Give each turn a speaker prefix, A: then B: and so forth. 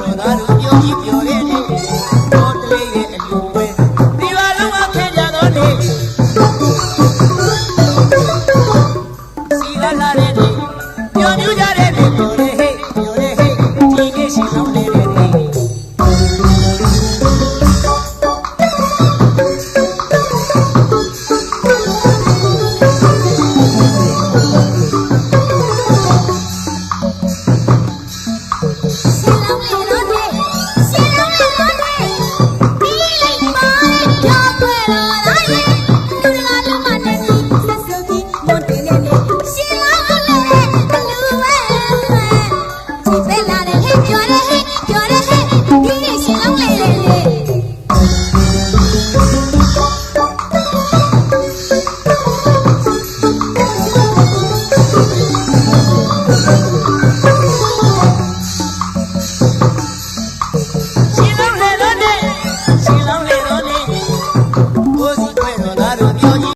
A: တော်သားတို့ပြောကြီးပြောတဲ့နေ့တော်တလေးရဲ့အလူပဲဒီပါလုံးမခင်ကြတော့နေ့စီလာလာတဲ့နေ့ပြောညူကြတဲ့နေ့ပြောတဲ့ဟဲ့ပြောတဲ့ဟဲ့ဒီနေ့ရှိဆောင်နေတဲ့နေ့